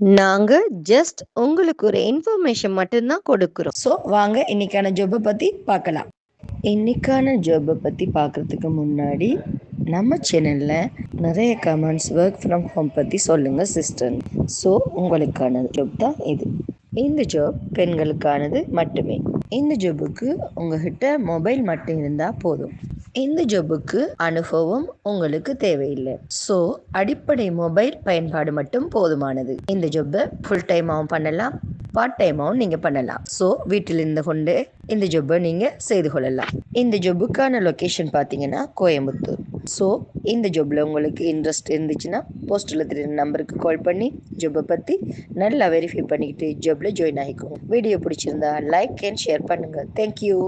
நாங்க ஜஸ்ட் உங்களுக்கு ஒரு இன்ஃபர்மேஷன் மட்டும்தான் கொடுக்குறோம். ஸோ வாங்க இன்னைக்கான ஜாப்பை பத்தி பார்க்கலாம். இன்னைக்கான ஜாப்பை பத்தி பார்க்கறதுக்கு முன்னாடி நம்ம சேனல்ல நிறைய கமெண்ட்ஸ் ஒர்க் ஃப்ரம் ஹோம் பத்தி சொல்லுங்க சிஸ்டர் ஸோ உங்களுக்கான ஜாப் தான் இது. இந்த ஜாப் பெண்களுக்கானது மட்டுமே. இந்த ஜாபுக்கு உங்ககிட்ட மொபைல் மட்டும் இருந்தால் போதும். இந்த ஜாபுக்கு அனுபவம் உங்களுக்கு தேவையில்லை. ஸோ அடிப்படை மொபைல் பயன்பாடு மட்டும் போதுமானது. இந்த ஜாப்பை ஃபுல் டைமாகவும் பண்ணலாம் பார்ட் டைமாகவும் நீங்கள் பண்ணலாம். ஸோ வீட்டில் இருந்து கொண்டு இந்த ஜாப்பை நீங்கள் செய்து கொள்ளலாம். இந்த ஜாப்புக்கான லொக்கேஷன் பார்த்தீங்கன்னா கோயம்புத்தூர். ஸோ இந்த ஜாப்பில் உங்களுக்கு இன்ட்ரெஸ்ட் இருந்துச்சுன்னா போஸ்ட்டில் தெரியுற நம்பருக்கு கால் பண்ணி ஜாப்பை பற்றி நல்லா வெரிஃபை பண்ணிக்கிட்டு ஜாப்பில் ஜாயின் ஆகிக்கோங்க. வீடியோ பிடிச்சிருந்தா லைக் அண்ட் ஷேர் பண்ணுங்கள் தேங்க்யூ